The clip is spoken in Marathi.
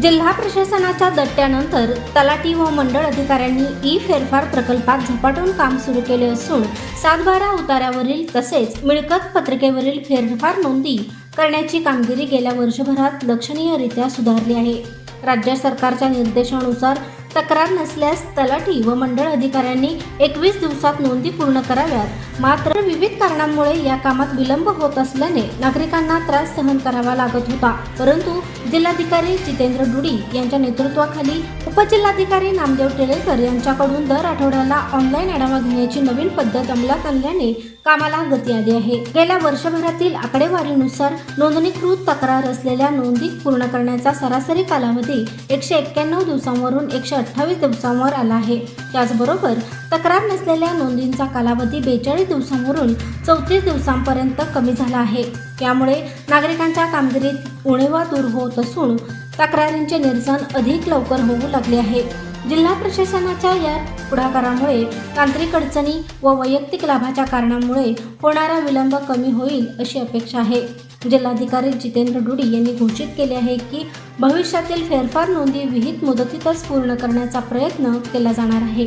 जिल्हा प्रशासनाच्या दट्ट्यानंतर तलाठी व मंडळ अधिकाऱ्यांनी ई फेरफार प्रकल्पात झपाटून काम सुरू केले असून सातबारा उताऱ्यावरील तसेच मिळकत पत्रिकेवरील फेरफार नोंदी करण्याची कामगिरी गेल्या वर्षभरात लक्षणीयरित्या सुधारली आहे. राज्य सरकारच्या निर्देशानुसार तक्रार नसल्यास तलाठी व मंडळ अधिकाऱ्यांनी एकवीस दिवसात नोंदी पूर्ण कराव्यात मात्र विविध कारणांमुळे या कामात विलंब होत असल्याने नागरिकांना त्रास सहन करावा लागत होता. परंतु जिल्हाधिकारी जितेंद्र डुडी यांच्या नेतृत्वाखाली उपजिल्हाधिकारी नामदेव टेलेकर यांच्याकडून दर आठवड्याला ऑनलाईन आढावा घेण्याची नवीन पद्धत अंमलात आणल्याने कामाला गती आली आहे. गेल्या वर्षभरातील आकडेवारीनुसार नोंदणीकृत तक्रार असलेल्या नोंदी पूर्ण करण्याचा सरासरी कालावधी एकशे एक्क्याण्णव दिवसांवरून एकशे अठ्ठावीस दिवसांवर आला आहे. त्याचबरोबर तक्रार नसलेल्या नोंदींचा कालावधी बेचाळीस दिवसांवरून चौतीस दिवसांपर्यंत कमी झाला आहे. यामुळे नागरिकांच्या कामगिरीत उणेवा दूर होत असून तक्रारींचे निरसन अधिक लवकर होऊ लागले आहे. जिल्हा प्रशासनाच्या या पुढाकारामुळे तांत्रिक अडचणी व वैयक्तिक लाभाच्या कारणामुळे होणारा विलंब कमी होईल अशी अपेक्षा आहे. जिल्हाधिकारी जितेंद्र डुडी यांनी घोषित केले आहे की भविष्यातील फेरफार नोंदी विहित मुदतीतच पूर्ण करण्याचा प्रयत्न केला जाणार आहे.